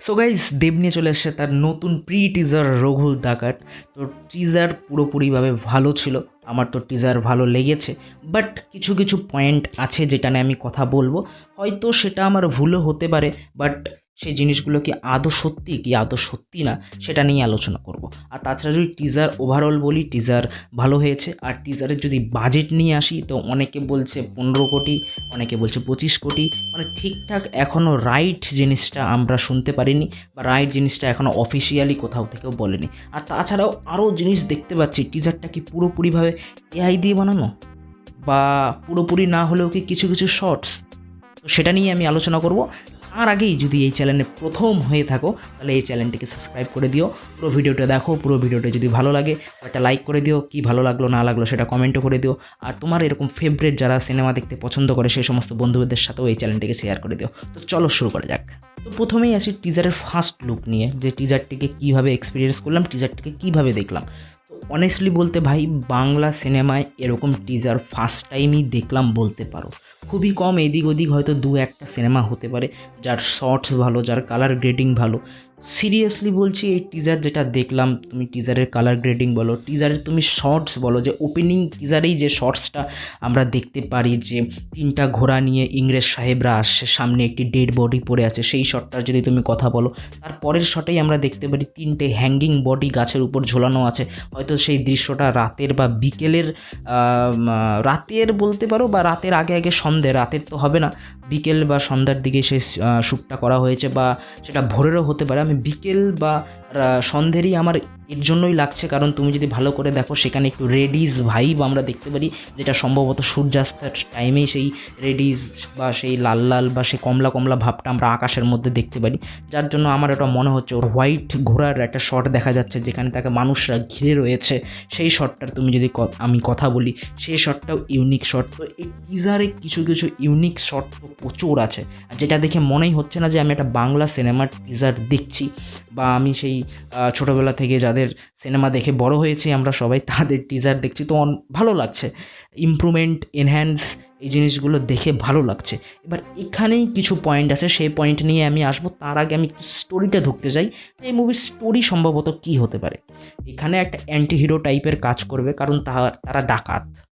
So guys দেব নিয়ে চলে এসেছে তার নতুন প্রি টিজার রঘু ডাকাত তো টিজার পুরোপুরিভাবে ভালো ছিল। আমার তো টিজার ভালো লেগেছে। বাট কিছু কিছু পয়েন্ট আছে যেটা নিয়ে আমি কথা বলব। হয়তো সেটা আমার ভুলও হতে পারে বাট সেই জিনিসগুলো কি আদৌ সত্যি, কি আদৌ সত্যি না, সেটা নিয়ে আলোচনা করব। আর তাছাড়া যদি টিজার ওভারঅল বলি টিজার ভালো হয়েছে। আর টিজারের যদি বাজেট নিয়ে আসি, তো অনেকে বলছে পনেরো কোটি, অনেকে বলছে পঁচিশ কোটি। মানে ঠিকঠাক এখনও রাইট জিনিসটা আমরা শুনতে পারিনি বা রাইট জিনিসটা এখনও অফিসিয়ালি কোথাও থেকেও বলেনি। আর তাছাড়াও আরও জিনিস দেখতে পাচ্ছি টিজারটা কি পুরোপুরিভাবে এআই দিয়ে বানানো? বা পুরোপুরি না হলেও কি কিছু কিছু শর্টস তো সেটা নিয়ে আমি আলোচনা করব। তার আগেই যদি এই চ্যানেলে প্রথম হয়ে থাকো, তাহলে এই চ্যানেলটিকে সাবস্ক্রাইব করে দিও। পুরো ভিডিওটা দেখো, পুরো ভিডিওটা যদি ভালো লাগে, একটা লাইক করে দিও। কি ভালো লাগল, না লাগল সেটা কমেন্টও করে দিও। আর তোমার এরকম ফেভারিট যারা সিনেমা দেখতে পছন্দ করে, সেই সমস্ত বন্ধুদের সাথেও এই চ্যানেলটিকে শেয়ার করে দিও। তো চলো শুরু করা যাক। তো প্রথমেই আসি টিজারের ফার্স্ট লুক নিয়ে, যে টিজারটিকে কীভাবে এক্সপিরিয়েন্স করলাম টিজারটিকে কীভাবে দেখলাম। তো অনেস্টলি বলতে ভাই, বাংলা সিনেমায় এরকম টিজার ফার্স্ট টাইমই দেখলাম বলতে পারো। খুবই কম এদিক ওদিক হয়তো দু একটা সিনেমা হতে পারে, যার শর্টস ভালো, যার কালার গ্রেডিং ভালো। সিরিয়াসলি বলছি, এই টিজার যেটা দেখলাম, তুমি টিজারের কালার গ্রেডিং বলো টিজারের তুমি শর্টস বলো, যে ওপেনিং টিজারেই যে শর্টসটা আমরা দেখতে পারি যে, তিনটা ঘোড়া নিয়ে ইংরেজ সাহেবরা আসছে, সামনে একটি ডেড বডি পড়ে আছে, সেই শটটার যদি তুমি কথা বলো, তার পরের শটেই আমরা দেখতে পারি, তিনটে হ্যাঙ্গিং বডি গাছের উপর ঝোলানো আছে, হয়তো সেই দৃশ্যটা রাতের বা বিকেলের রাতের বলতে পারো বা রাতের আগে আগে সন্ধে, রাতের তো হবে না, বিকেল বা সন্ধ্যার দিকে সেই শ্যুটটা করা হয়েছে বা সেটা ভোরেরও হতে পারে বিকেল বা সন্ধেরই আমার এর জন্যই লাগছে, কারণ তুমি যদি ভালো করে দেখো, সেখানে একটু রেডিস ভাইব আমরা দেখতে পারি, যেটা সম্ভবত সূর্যাস্তের টাইমেই সেই রেডিস বা সেই লাল লাল বা সেই কমলা কমলা ভাবটা আমরা আকাশের মধ্যে দেখতে পারি। যার জন্য আমার এটা মনে হচ্ছে, ওর হোয়াইট ঘোড়ার একটা শট দেখা যাচ্ছে, যেখানে তাকে মানুষরা ঘিরে রয়েছে। সেই শটটার তুমি যদি আমি কথা বলি, সেই শটটাও ইউনিক শট তো এই টিজারে কিছু কিছু ইউনিক শট তো প্রচুর আছে। যেটা দেখে মনেই হচ্ছে না যে আমি একটা বাংলা সিনেমার টিজার দেখছি। বা আমি সেই ছোটোবেলা থেকে যাদের সিনেমা দেখে বড় হয়েছি আমরা সবাই তাদের টিজার দেখছি। তো ভালো লাগছে। ইমপ্রুভমেন্ট এনহ্যান্স এই জিনিসগুলো দেখে ভালো লাগছে। এবার এখানেই কিছু পয়েন্ট আছে। সেই পয়েন্ট নিয়ে আমি আসব। তার আগে আমি একটু স্টোরিটা ধরতে যাই। এই মুভির স্টোরি সম্ভবত কী হতে পারে? এখানে একটা অ্যান্টি হিরো টাইপের কাজ করবে। কারণ তারা ডাকাত।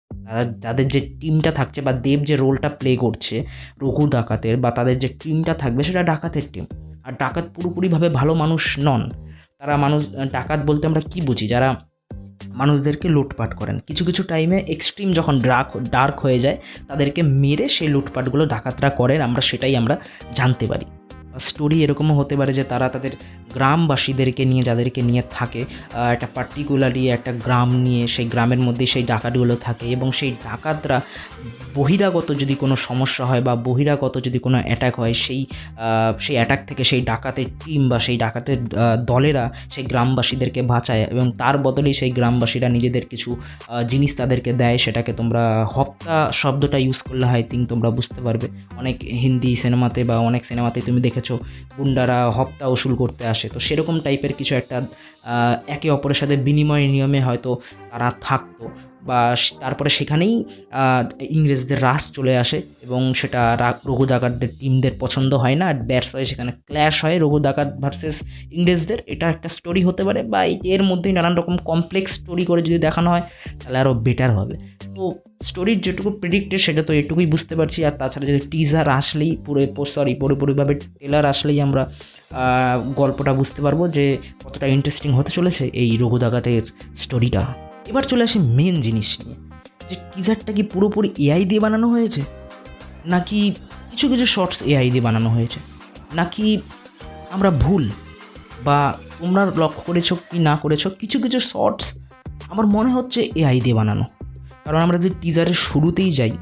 যাদের যে টিমটা থাকছে বা দেব যে রোলটা প্লে করছে রঘু ডাকাতের বা তাদের যে টিমটা থাকবে সেটা ডাকাতের টিম আর ডাকাত পুরোপুরিভাবে ভালো মানুষ নন। তারা মানুষ ডাকাত বলতে আমরা কি বুঝি? যারা মানুষদেরকে লুটপাট করেন। কিছু কিছু টাইমে এক্সট্রিম যখন ডার্ক ডার্ক হয়ে যায়, তাদেরকে মেরে সেই লুটপাটগুলো ডাকাতরা করেন। আমরা সেটাই আমরা জানতে পারি। স্টোরি এরকমও হতে পারে যে তারা তাদের গ্রামবাসীদেরকে নিয়ে, যাদেরকে নিয়ে থাকে একটা পার্টিকুলারলি একটা গ্রাম নিয়ে, সেই গ্রামের মধ্যে সেই ডাকাতগুলো থাকে এবং সেই ডাকাতরা বহিরাগত যদি কোনো সমস্যা হয় বা বহিরাগত যদি কোনো অ্যাটাক হয়, সেই সেই অ্যাটাক থেকে সেই ডাকাতের টিম বা সেই ডাকাতের দলেরা সেই গ্রামবাসীদেরকে বাঁচায় এবং তার বদলেই সেই গ্রামবাসীরা নিজেদের কিছু জিনিস তাদেরকে দেয়, সেটাকে তোমরা হপ্তা শব্দটা ইউজ করলে হয় থিঙ্ক তোমরা বুঝতে পারবে। অনেক হিন্দি সিনেমাতে বা অনেক সিনেমাতে তুমি দেখেছ, গুন্ডারা হপ্তা উসুল করতে আসে। তো সেরকম টাইপের কিছু একটা একে অপরের সাথে বিনিময় নিয়মে হয়তো তারা থাকতো বা তারপরে সেখানেই ইংরেজদের রাস চলে আসে এবং সেটা রঘু ডাকাতদের টিমদের পছন্দ হয় না। আর দ্যাটস ওয়াই সেখানে ক্ল্যাশ হয় রঘু ডাকাত ভার্সেস ইংরেজদের। এটা একটা স্টোরি হতে পারে বা এর মধ্যেই নানান রকম কমপ্লেক্স স্টোরি করে যদি দেখানো হয়, তাহলে আরও বেটার হবে। তো স্টোরির যেটুকু প্রেডিক্টেড সেটা তো এটুকুই বুঝতে পারছি। আর তাছাড়া যদি টিজার আসলেই পুরো সরি পুরোপুরিভাবে টেলার আসলেই আমরা গল্পটা বুঝতে পারব যে কতটা ইন্টারেস্টিং হতে চলেছে এই রঘু ডাকাতের স্টোরিটা এবার চলে আসি মেন জিনিস নিয়ে। যে টিজারটা কি পুরোপুরি এআই দিয়ে বানানো হয়েছে? নাকি কিছু কিছু শর্টস এআই দিয়ে বানানো হয়েছে? নাকি আমরা ভুল? বা তোমরা লক্ষ্য করেছ কি না করেছ? কিছু কিছু শর্টস আমার মনে হচ্ছে এআই দিয়ে বানানো। কারণ আমরা যদি টিজারের শুরুতেই যাই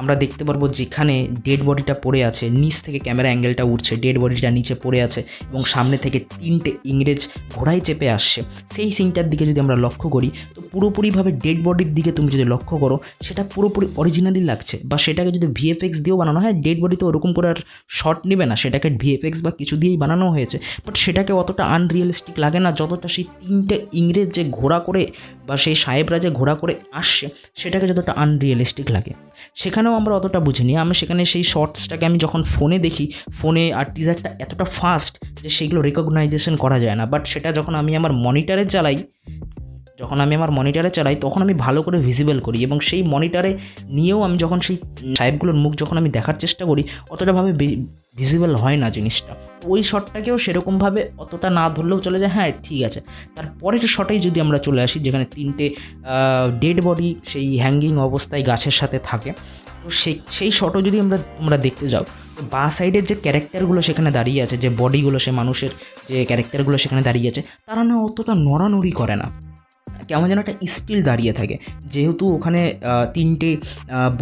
আমরা দেখতে পারব যেখানে ডেড বডিটা পড়ে আছে। নিচ থেকে ক্যামেরা অ্যাঙ্গেলটা উঠছে ডেড বডিটা নিচে পড়ে আছে এবং সামনে থেকে তিনটে ইংরেজ ঘোড়ায় চেপে আসছে। সেই সিনটার দিকে যদি আমরা লক্ষ্য করি, তো পুরোপুরিভাবে ডেড বডির দিকে তুমি যদি লক্ষ্য করো, সেটা পুরোপুরি অরিজিনালি লাগছে বা সেটাকে যদি ভিএফএক্স দিয়েও বানানো হয় ডেড বডি তো ওরকম করে আর শর্ট নেবে না। সেটাকে ভিএফএক্স বা কিছু দিয়েই বানানো হয়েছে। বাট সেটাকে অতটা আনরিয়েলিস্টিক লাগে না, যতটা সেই তিনটে ইংরেজ যে ঘোড়া করে বা সেই সাহেবরা যে ঘোড়া করে আসছে, সেটাকে যতটা আনরিয়েলিস্টিক লাগে। সেখানেও আমরা অতটা বুঝিনি। আমি সেখানে সেই শর্টসটাকে আমি যখন ফোনে দেখি, ফোনে আর টিজারটা এতটা ফাস্ট যে সেগুলো রেকগনাইজেশন করা যায় না। বাট সেটা যখন আমি আমার মনিটারে চালাই, যখন আমি আমার মনিটারে চালাই, তখন আমি ভালো করে ভিজিবল করি এবং সেই মনিটারে নিয়েও আমি যখন সেই সাহেবগুলোর মুখ যখন আমি দেখার চেষ্টা করি অতটাভাবে ভিজিবল হয় না জিনিসটা। ওই শটটাকেও সেরকমভাবে অতটা না ধরলেও চলে যায় হ্যাঁ ঠিক আছে। তারপরের শটেই যদি আমরা চলে আসি, যেখানে তিনটে ডেড বডি সেই হ্যাঙ্গিং অবস্থায় গাছের সাথে থাকে, তো সেই সেই শটও যদি আমরা, তোমরা দেখতে যাও, তো বা সাইডের যে ক্যারেক্টারগুলো সেখানে দাঁড়িয়ে আছে, যে বডিগুলো সে মানুষের যে ক্যারেক্টারগুলো সেখানে দাঁড়িয়ে আছে, তারা না অতটা নড়ানড়ি করে না। কেমন যেন একটা স্টিল দাঁড়িয়ে থাকে। যেহেতু ওখানে তিনটে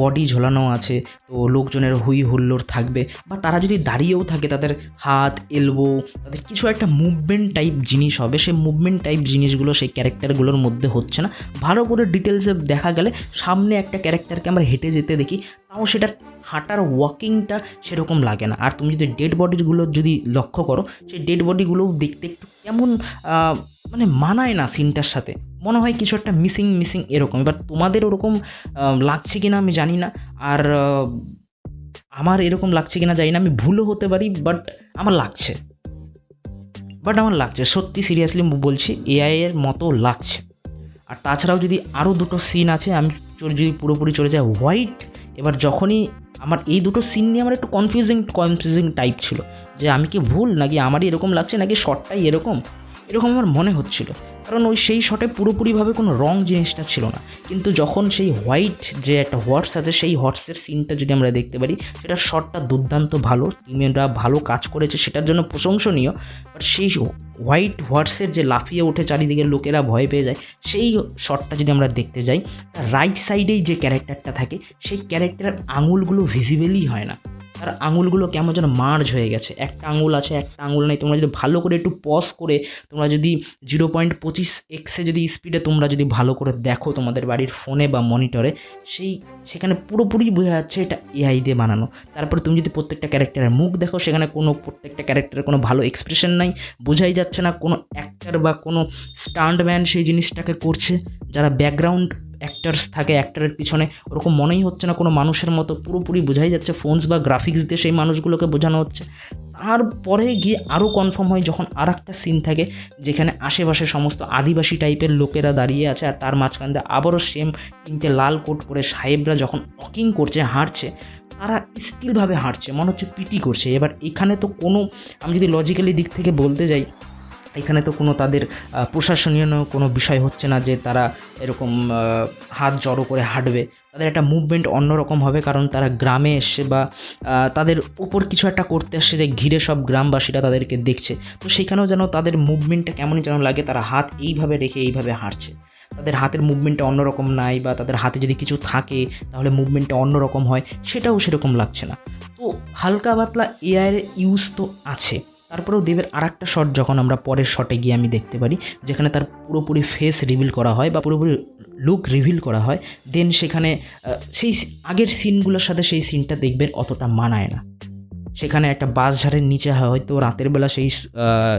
বডি ঝোলানো আছে, তো লোকজনের হুই হুল্লোড় থাকবে। বা তারা যদি দাঁড়িয়েও থাকে, তাদের হাত এলবো তাদের কিছু একটা মুভমেন্ট টাইপ জিনিস হবে। সেই মুভমেন্ট টাইপ জিনিসগুলো, সেই ক্যারেক্টারগুলোর মধ্যে হচ্ছে না। ভালো করে ডিটেলসে দেখা গেলে, সামনে একটা ক্যারেক্টারকে আমরা হেঁটে যেতে দেখি, তাও সেটা হাঁটার ওয়াকিংটা সেরকম লাগে না। আর তুমি যদি ডেড বডিগুলো যদি লক্ষ্য করো, সেই ডেড বডিগুলোও দেখতে একটু কেমন মানে মানায় না সিনটার সাথে। মনে হয় কিছু একটা মিসিং মিসিং এরকম। এবার তোমাদের ওরকম লাগছে কি না আমি জানি না। আর আমার এরকম লাগছে কি না জানি না। আমি ভুলও হতে পারি বাট আমার লাগছে। বাট আমার লাগছে। সত্যি সিরিয়াসলি বলছি এআই এর মতো লাগছে। আর তাছাড়াও যদি আরও দুটো সিন আছে, আমি যদি পুরোপুরি চলে যায় হোয়াইট এবার যখনই আমার এই দুটো সিন নিয়ে আমার একটু কনফিউজিং কনফিউজিং টাইপ ছিল। যে আমি কি ভুল নাকি আমারই এরকম লাগছে নাকি শটটাই এরকম? এরকম আমার মনে হচ্ছিল। কারণ ওই সেই শটে পুরোপুরিভাবে কোনো রং জিনিসটা ছিল না। কিন্তু যখন সেই হোয়াইট যে একটা হর্স আছে, সেই হর্সের সিনটা যদি আমরা দেখতে পারি, সেটা শটটা দুর্দান্ত ভালো টিমেরা ভালো কাজ করেছে, সেটার জন্য প্রশংসনীয়। বাট সেই হোয়াইট হর্সের যে লাফিয়ে ওঠে চারিদিকে লোকেরা ভয় পেয়ে যায়, সেই শটটা যদি আমরা দেখতে যাই রাইট সাইডেই যে ক্যারেক্টারটা থাকে, সেই ক্যারেক্টারের আঙুলগুলো ভিজিবেলই হয় না। তার আঙুলগুলো কেমন যেন মার্জ হয়ে গেছে। একটা আঙুল আছে, একটা আঙুল নেই। তোমরা যদি ভালো করে একটু পজ করে, তোমরা যদি জিরো পয়েন্ট পঁচিশ এক্সে যদি স্পিডে তোমরা যদি ভালো করে দেখো তোমাদের বাড়ির ফোনে বা মনিটরে সেই সেখানে পুরোপুরি বোঝা যাচ্ছে এটা এআই দিয়ে বানানো। তারপরে তুমি যদি প্রত্যেকটা ক্যারেক্টারের মুখ দেখো, সেখানে কোনো প্রত্যেকটা ক্যারেক্টারের কোনো ভালো এক্সপ্রেশন নাই। বোঝাই যাচ্ছে না কোনো অ্যাক্টার বা কোনো স্টান্টম্যান সেই জিনিসটাকে করছে। যারা ব্যাকগ্রাউন্ড অ্যাক্টার্স থাকে অ্যাক্টারের পিছনে ওরকম মনেই হচ্ছে না, কোনো মানুষের মতো পুরোপুরি বোঝাই যাচ্ছে ফোনস বা গ্রাফিক্স দিয়ে সেই মানুষগুলোকে বোঝানো হচ্ছে। তারপরে গিয়ে আরও কনফার্ম হয় যখন আর একটা সিন থাকে, যেখানে আশেপাশে সমস্ত আদিবাসী টাইপের লোকেরা দাঁড়িয়ে আছে আর তার মাঝখান দিয়ে আবারও সেম তিনটে লাল কোট পরে সাহেবরা যখন ওয়াকিং করছে, হাঁটছে, তারা স্টিলভাবে হাঁটছে, মনে হচ্ছে পিটি করছে। এবার এখানে তো কোনো, আমি যদি লজিক্যালি দিক থেকে বলতে যাই এখানে তো কোনো তাদের প্রশাসনীয় কোনো বিষয় হচ্ছে না যে তারা এরকম হাত জড়ো করে হাঁটবে। তাদের একটা মুভমেন্ট অন্যরকম হবে কারণ তারা গ্রামে এসছে বা তাদের উপর কিছু একটা করতে আসছে যে ঘিরে সব গ্রামবাসীরা তাদেরকে দেখছে। তো সেখানেও যেন তাদের মুভমেন্টটা কেমনই যেন লাগে, তারা হাত এইভাবে রেখে এইভাবে হাঁটছে। তাদের হাতের মুভমেন্টটা অন্যরকম নাই বা তাদের হাতে যদি কিছু থাকে, তাহলে মুভমেন্টটা অন্যরকম হয়, সেটাও সেরকম লাগছে না। তো হালকা পাতলা এআইয়ের ইউজ তো আছে। তারপরেও দেবের আর একটা শট যখন আমরা পরের শটে গিয়ে আমি দেখতে পারি, যেখানে তার পুরোপুরি ফেস রিভিল করা হয় বা পুরোপুরি লুক রিভিল করা হয় দেন সেখানে সেই আগের সিনগুলোর সাথে সেই সিনটা দেখবেন অতটা মানায় না। সেখানে একটা বাস ঝাড়ের নিচে হয়তো রাতের বেলা সেই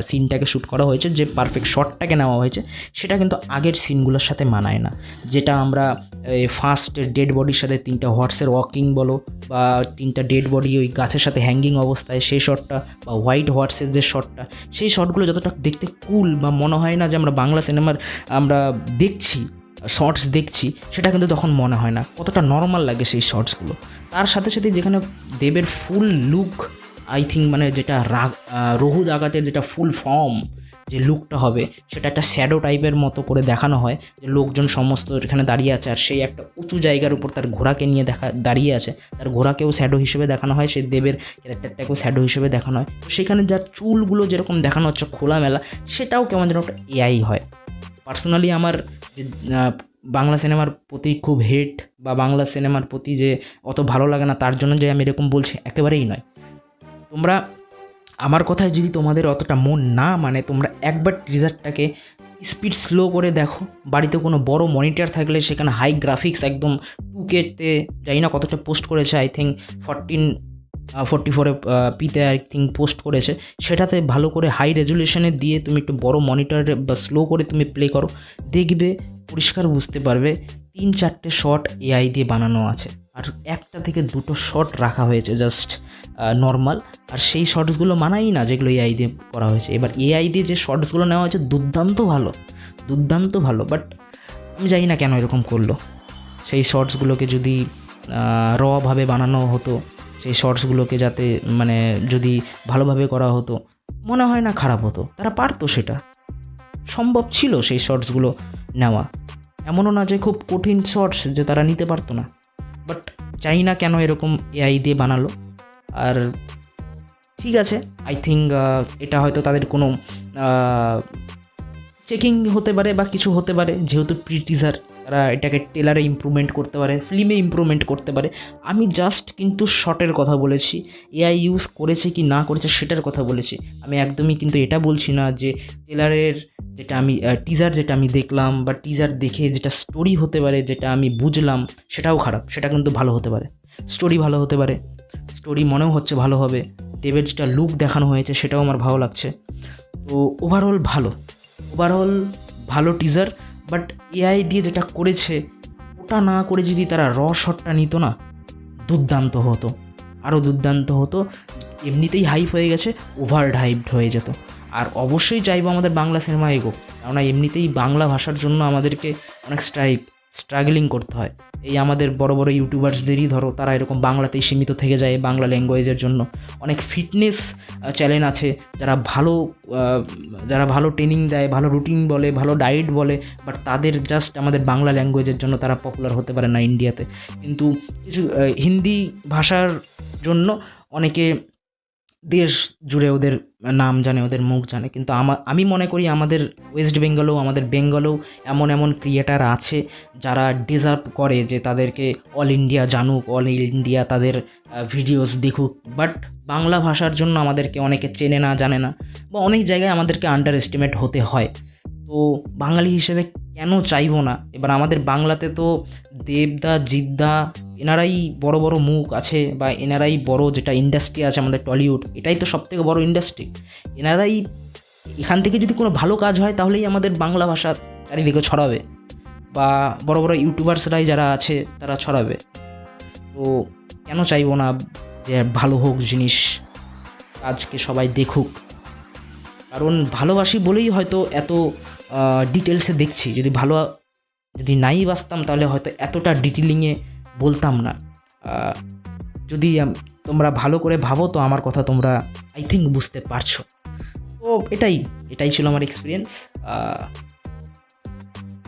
সিনটাকে শ্যুট করা হয়েছে, যে পারফেক্ট শটটাকে নেওয়া হয়েছে, সেটা কিন্তু আগের সিনগুলোর সাথে মানায় না। যেটা আমরা ফার্স্ট ডেড বডির সাথে তিনটা হর্সের ওয়াকিং বলো, বা তিনটা ডেড বডি ওই গাছের সাথে হ্যাঙ্গিং অবস্থায়, সেই শটটা বা হোয়াইট হর্সের যে শটটা সেই শটগুলো যতটা দেখতে কুল বা মনে হয় না যে আমরা বাংলা সিনেমার আমরা দেখছি শর্টস দেখছি সেটা কিন্তু তখন মনে হয় না। কতটা নর্মাল লাগে সেই শর্টসগুলো তার সাথে সাথে যেখানে দেবের ফুল লুক আই থিঙ্ক মানে যেটা রাগ আহ, রঘু দাগাতের যেটা ফুল ফর্ম যে লুকটা হবে সেটা একটা শ্যাডো টাইপের মতো করে দেখানো হয় যে লোকজন সমস্ত এখানে দাঁড়িয়ে আছে আর সেই একটা উঁচু জায়গার উপর তার ঘোড়াকে নিয়ে দেখা দাঁড়িয়ে আছে তার ঘোড়াকেও শ্যাডো হিসেবে দেখানো হয় সেই দেবের ক্যারেক্টারটাকেও শ্যাডো হিসেবে দেখানো হয়। সেখানে যার চুলগুলো যেরকম দেখানো হচ্ছে খোলামেলা সেটাও কেমন যেন একটা এআই হয়। পার্সোনালি আমার যে বাংলা সিনেমার প্রতি খুব হেট বা বাংলা সিনেমার প্রতি যে অত ভালো লাগে না, তার জন্য যে আমি এরকম বলছি, একেবারেই নয়। তোমরা, আমার কথায় যদি তোমাদের অতটা মন না মানে তোমরা একবার টিজারটাকে স্পিড স্লো করে দেখো। বাড়িতে কোনো বড় মনিটর থাকলে সেখানে হাই গ্রাফিক্স একদম টু কেতে জানি না কতটা পোস্ট করেছে আই থিঙ্ক ফরটিন ফোরটি ফোরে পিতে আই থিঙ্ক পোস্ট করেছে। সেটাতে ভালো করে হাই রেজুলেশনে দিয়ে তুমি একটু বড় মনিটরে বা স্লো করে তুমি প্লে করো। দেখবে পরিষ্কার বুঝতে পারবে, তিন চারটে শট এআই দিয়ে বানানো আছে। আর একটা থেকে দুটো শট রাখা হয়েছে জাস্ট নর্মাল আর সেই শর্টসগুলো মানাই না যেগুলো এআই দিয়ে করা হয়েছে। এবার এআই দিয়ে যে শর্টসগুলো নেওয়া হয়েছে দুর্দান্ত ভালো দুর্দান্ত ভালো। বাট আমি জানি না কেন এরকম করল। সেই শর্টসগুলোকে যদি রভাবে বানানো হতো সেই শর্টসগুলোকে যাতে মানে যদি ভালোভাবে করা হতো, মনে হয় না খারাপ হতো। তারা পারতো সেটা। সম্ভব ছিল সেই শর্টসগুলো নেওয়া। এমনও না যে খুব কঠিন শর্টস যে তারা নিতে পারতো না। বাট চাই না কেন এরকম এআই দিয়ে বানালো? আর ঠিক আছে আই থিঙ্ক এটা হয়তো তাদের কোনো চেকিং হতে পারে বা কিছু হতে পারে, যেহেতু প্রি টিজার তারা এটাকে টেলারে ইমপ্রুভমেন্ট করতে পারে ফিল্মে ইমপ্রুভমেন্ট করতে পারে। আমি জাস্ট কিন্তু শর্টের কথা বলেছি এআই ইউজ করেছে কি না করেছে সেটার কথা বলেছি। আমি একদমই কিন্তু এটা বলছি না যে টেলারের যেটা আমি টিজার যেটা আমি দেখলাম বা টিজার দেখে যেটা স্টোরি হতে পারে, যেটা আমি বুঝলাম, সেটাও খারাপ। সেটা কিন্তু ভালো হতে পারে। স্টোরি ভালো হতে পারে। স্টোরি মনেও হচ্ছে ভালো হবে। দেবের যেটা লুক দেখানো হয়েছে সেটাও আমার ভালো লাগছে। তো ওভারঅল ভালো। ওভারঅল ভালো টিজার বাট এআই দিয়ে যেটা করেছে, ওটা না করে যদি তারা র শটটা নিত না, দুর্দান্ত হতো। আরও দুর্দান্ত হতো, এমনিতেই হাইপ হয়ে গেছে ওভার হাইপড হয়ে যেত। আর অবশ্যই চাইব আমাদের বাংলা সিনেমা এগো কেননা এমনিতেই বাংলা ভাষার জন্য আমাদেরকে অনেক স্ট্রাইক স্ট্রাগলিং করতে হয়। এই আমাদের বড় বড় ইউটিউবার্সদেরই ধরো, তারা এরকম বাংলাতেই সীমিত থেকে যায় বাংলা ল্যাঙ্গুয়েজের জন্য। অনেক ফিটনেস চ্যানেল আছে যারা ভালো যারা ভালো ট্রেনিং দেয়, ভালো রুটিন বলে, ভালো ডায়েট বলে বাট তাদের জাস্ট আমাদের বাংলা ল্যাঙ্গুয়েজের জন্য তারা পপুলার হতে পারে না ইন্ডিয়াতে। কিন্তু কিছু হিন্দি ভাষার জন্য অনেকে দেশ জুড়ে ওদের নাম জানে, ওদের মুখ জানে। কিন্তু আমা, আমি মনে করি আমাদের ওয়েস্ট বেঙ্গলেও আমাদের বেঙ্গলেও এমন এমন ক্রিয়েটার আছে যারা ডিজার্ভ করে যে তাদেরকে অল ইন্ডিয়া জানুক অল ইন্ডিয়া তাদের ভিডিওস দেখুক। বাট বাংলা ভাষার জন্য আমাদেরকে অনেকে চেনে না, জানে না বা অনেক জায়গায় আমাদেরকে আন্ডার এস্টিমেট হতে হয়। তো বাঙালি হিসেবে কেন চাইব না? এবার আমাদের বাংলাতে তো দেবদা, জিদ্দা এনারাই বড় বড় মুখ আছে বা এনারাই বড় যেটা ইন্ডাস্ট্রি আছে আমাদের টলিউড এটাই তো সব থেকে বড় ইন্ডাস্ট্রি এনারাই এখান থেকে যদি কোনো ভালো কাজ হয়, তাহলেই আমাদের বাংলা ভাষা চারিদিকে ছড়াবে বা বড় বড় ইউটিউবার্সরাই যারা আছে, তারা ছড়াবে। তো কেন চাইব না যে ভালো হোক জিনিস আজকে সবাই দেখুক। কারণ ভালোবাসি বলেই হয়তো এত ডিটেলসে দেখছি। যদি ভালো, যদি নাই বাসতাম তাহলে হয়তো এতটা ডিটেলিংয়ে বলতাম না। যদি তোমরা ভালো করে ভাবো, তো আমার কথা তোমরা আই থিঙ্ক বুঝতে পারছ। তো এটাই এটাই ছিল আমার এক্সপিরিয়েন্স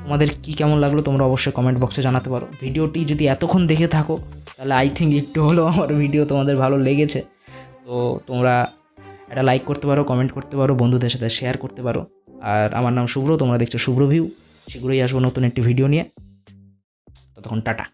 তোমাদের কি কেমন লাগল তোমরা অবশ্যই কমেন্ট বক্সে জানাতে পারো। ভিডিওটি যদি এতক্ষণ দেখে থাকো, তাহলে আই থিঙ্ক একটু হলেও আমার ভিডিও তোমাদের ভালো লেগেছে। তো তোমরা এটা লাইক করতে পারো কমেন্ট করতে পারো, বন্ধুদের সাথে শেয়ার করতে পারো। আর আমার নাম শুভ্র তোমরা দেখছ শুভ্র ভিউ শীঘ্রই আসব নতুন একটি ভিডিও নিয়ে। ততক্ষণ টাটা।